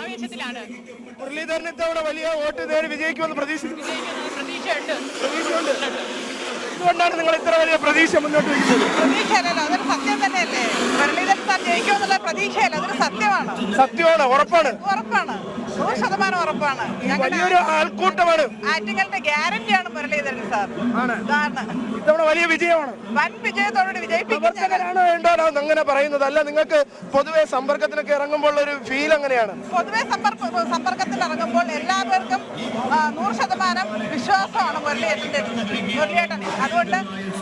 ആവേശത്തിലാണ്. മുരളീധരൻ ഇത്തവണ വലിയ വോട്ട് നേടി വിജയിക്കുമെന്ന് വിജയിക്കുന്നത് പ്രതീക്ഷയുണ്ട്. പ്രതീക്ഷയുണ്ട്. എന്തുകൊണ്ടാണ് നിങ്ങൾ ഇത്ര വലിയ പ്രതീക്ഷ മുന്നോട്ട് വയ്ക്കുന്നത്? പ്രതീക്ഷ അതൊരു സത്യം തന്നെയല്ലേ? പ്രതീക്ഷയല്ല അതൊരു സത്യമാണ്. സത്യമാണ് ഉറപ്പാണ്. ഉറപ്പാണ്. നൂറ് ശതമാനം ഉറപ്പാണ്. വലിയൊരു ആൾക്കൂട്ടമാണ്. ആറ്റുകളുടെ ഗ്യാരണ്ടിയാണ് മുരളീധരൻ സാർ. ഇത്തവണ വലിയ വിജയമാണ്. വൻ വിജയത്തോടുകൂടി വിജയിപ്പിക്കും ഞങ്ങൾ. അങ്ങനെ പറയുന്നത്. അല്ല നിങ്ങൾക്ക് പൊതുവെ സമ്പർക്കത്തിനൊക്കെ ഇറങ്ങുമ്പോൾ ഒരു ഫീൽ അങ്ങനെയാണ്. പൊതുവെ സമ്പർക്ക സമ്പർക്കത്തിൽ ഇറങ്ങുമ്പോൾ എല്ലാവർക്കും നൂറ് ശതമാനം വിശ്വാസമാണ് മുരളിയേട്ടന്റെ. മുരളിയേട്ടൻ അതുകൊണ്ട്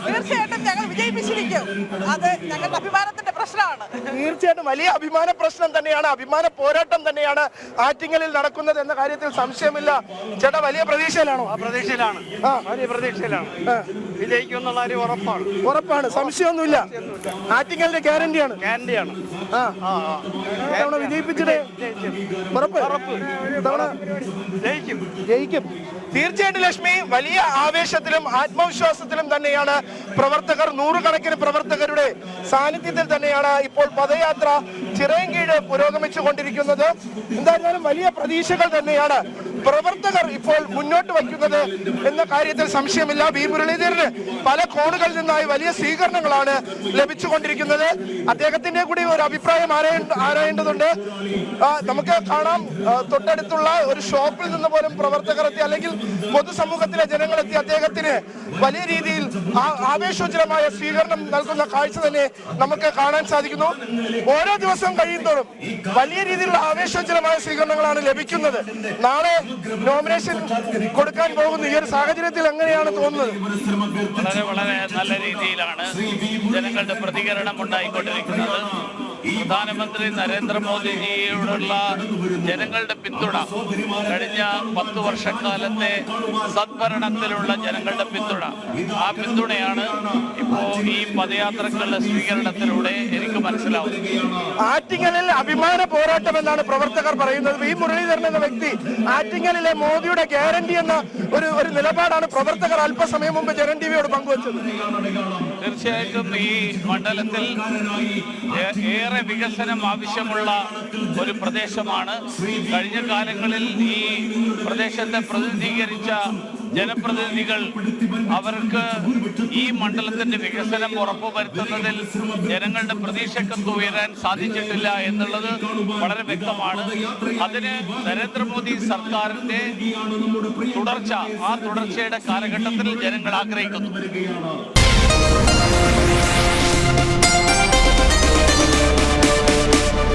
തീർച്ചയായിട്ടും ഞങ്ങൾ വിജയിപ്പിച്ചിരിക്കും. അത് ഞങ്ങളുടെ അഭിമാനത്തിന്റെ പ്രശ്നമാണ്. തീർച്ചയായിട്ടും വലിയ അഭിമാന പ്രശ്നം തന്നെയാണ് അഭിമാന പോരാട്ടം തന്നെയാണ് ആറ്റിങ്ങലിൽ നടക്കുന്നത് എന്ന കാര്യത്തിൽ സംശയമില്ല. ചേട്ടാ വലിയ പ്രതീക്ഷയിലാണോ? ആ പ്രതീക്ഷയിലാണ്. ആ. വലിയ പ്രതീക്ഷയിലാണ്. വിജയിക്കും എന്നുള്ള ഉറപ്പാണ്. ഉറപ്പാണ്. സംശയമൊന്നുമില്ല. ആറ്റിങ്ങലിന്റെ ഗ്യാരണ്ടിയാണ്. ഗ്യാരണ്ടിയാണ്. ആ. വിജയിപ്പിച്ചിട്ട് ഉറപ്പ്. ജയിക്കും. ജയിക്കും. തീർച്ചയായിട്ടും ലക്ഷ്മി വലിയ ആവേശത്തിലും ആത്മവിശ്വാസത്തിലും തന്നെയാണ് പ്രവർത്തകർ നൂറുകണക്കിന് പ്രവർത്തകരുടെ സാന്നിധ്യത്തിൽ തന്നെയാണ് ഇപ്പോൾ പദയാത്ര ചിറയൻകീഴ് പുരോഗമിച്ചു കൊണ്ടിരിക്കുന്നത് എന്തായിരുന്നാലും വലിയ പ്രതീക്ഷകൾ തന്നെയാണ് പ്രവർത്തകർ ഇപ്പോൾ മുന്നോട്ട് വയ്ക്കുന്നത് എന്ന കാര്യത്തിൽ സംശയമില്ല. വി മുരളീധരന് പല കോണുകളിൽ നിന്നായി വലിയ സ്വീകരണങ്ങളാണ് ലഭിച്ചുകൊണ്ടിരിക്കുന്നത്. അദ്ദേഹത്തിന്റെ കൂടി ഒരു അഭിപ്രായം ആരായ- ആരായേണ്ടതുണ്ട്. നമുക്ക് കാണാം. തൊട്ടടുത്തുള്ള ഒരു ഷോപ്പിൽ നിന്ന് പോലും പ്രവർത്തകർ എത്തി അല്ലെങ്കിൽ പൊതുസമൂഹത്തിലെ ജനങ്ങളെത്തി അദ്ദേഹത്തിന് വലിയ രീതിയിൽ ആവേശോജ്ജലമായ സ്വീകരണം നൽകുന്ന കാഴ്ച തന്നെ നമുക്ക് കാണാൻ സാധിക്കുന്നു. ഓരോ ദിവസം കഴിയുന്തോറും വലിയ രീതിയിലുള്ള ആവേശോജ്ജലമായ സ്വീകരണങ്ങളാണ് ലഭിക്കുന്നത്. നാളെ നോമിനേഷൻ കൊടുക്കാൻ പോകുന്ന ഈ ഒരു സാഹചര്യത്തിൽ എങ്ങനെയാണ് തോന്നുന്നത്? വളരെ വളരെ നല്ല രീതിയിലാണ് ജനങ്ങളുടെ പ്രതികരണം ഉണ്ടായിക്കൊണ്ടിരിക്കുന്നത്. പ്രധാനമന്ത്രി നരേന്ദ്രമോദിജിയോടുള്ള ജനങ്ങളുടെ പിന്തുണ. കഴിഞ്ഞ പത്ത് വർഷക്കാലത്തെ സദ്ഭരണത്തിലുള്ള ജനങ്ങളുടെ പിന്തുണ. ആ പിന്തുണയാണ് ഇപ്പോ ഈ പദയാത്രകളുടെ സ്വീകരണത്തിലൂടെ എനിക്ക് മനസ്സിലാവുന്നത്. ആറ്റിങ്ങലിൽ അഭിമാന പോരാട്ടം എന്നാണ് പ്രവർത്തകർ പറയുന്നത്. വി മുരളീധരൻ എന്ന വ്യക്തി ആറ്റിങ്ങലിലെ മോദിയുടെ ഗ്യാരണ്ടി എന്ന ഒരു ഒരു നിലപാടാണ് പ്രവർത്തകർ അല്പസമയം മുമ്പ് ജനൻ ടിവിയോട് പങ്കുവച്ചത്. തീർച്ചയായിട്ടും ഈ മണ്ഡലത്തിൽ ഏറെ വികസനം ആവശ്യമുള്ള ഒരു പ്രദേശമാണ്. കഴിഞ്ഞ കാലങ്ങളിൽ ഈ പ്രദേശത്തെ പ്രതിനിധീകരിച്ച ജനപ്രതിനിധികൾ അവർക്ക് ഈ മണ്ഡലത്തിന്റെ വികസനം ഉറപ്പുവരുത്തുന്നതിൽ ജനങ്ങളുടെ പ്രതീക്ഷക്കൊക്കെ ഉയരാൻ സാധിച്ചിട്ടില്ല എന്നുള്ളത് വളരെ വ്യക്തമാണ്. അതിന് നരേന്ദ്രമോദി സർക്കാരിന്റെ തുടർച്ച ആ തുടർച്ചയുടെ കാലഘട്ടത്തിൽ ജനങ്ങൾ ആഗ്രഹിക്കുന്നു.